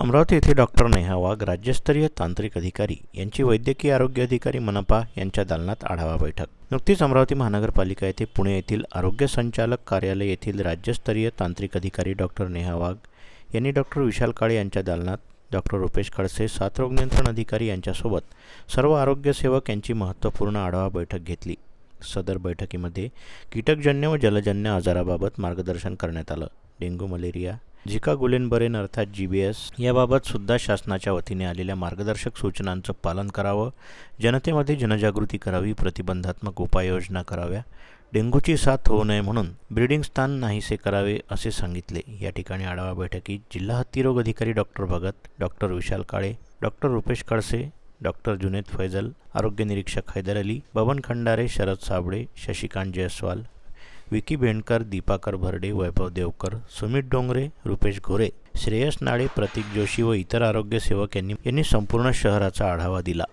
अमरावती येथे डॉक्टर नेहा वाघ राज्यस्तरीय तांत्रिक अधिकारी यांची वैद्यकीय आरोग्य अधिकारी मनपा यांच्या दालनात आढावा बैठक. नुकतीच अमरावती महानगरपालिका येथे पुणे येथील आरोग्य संचालक कार्यालय येथील राज्यस्तरीय तांत्रिक अधिकारी डॉक्टर नेहा वाघ यांनी डॉक्टर विशाल काळे यांच्या दालनात डॉक्टर रुपेश खडसे साथरोग नियंत्रण अधिकारी यांच्यासोबत सर्व आरोग्यसेवक यांची महत्त्वपूर्ण आढावा बैठक घेतली. सदर बैठकीमध्ये कीटकजन्य व जलजन्य आजाराबाबत मार्गदर्शन करण्यात आलं. डेंग्यू मलेरिया झिका गुलेनबरेन अर्थात जी बी एस याबाबत सुद्धा शासनाच्या वतीने आलेल्या मार्गदर्शक सूचनांचं पालन करावं जनतेमध्ये जनजागृती करावी प्रतिबंधात्मक उपाययोजना कराव्या डेंग्यूची साथ होऊ नये म्हणून ब्रीडिंग स्थान नाहीसे करावे असे सांगितले. या ठिकाणी आढावा बैठकीत जिल्हा हत्तीरोग अधिकारी doctor Bhagat doctor Vishal Kale doctor Rupesh Khadse doctor Junaid Faizal आरोग्य निरीक्षक हैदर अली बबन खंडारे शरद साबळे शशिकांत जयस्वाल विकी भेंडकर दीपाकर भरडे वैभव देवकर सुमित डोंगरे रुपेश घोरे श्रेयस नाळे प्रतीक जोशी व इतर आरोग्य सेवक यांनी यांनी संपूर्ण शहराचा आढावा दिला.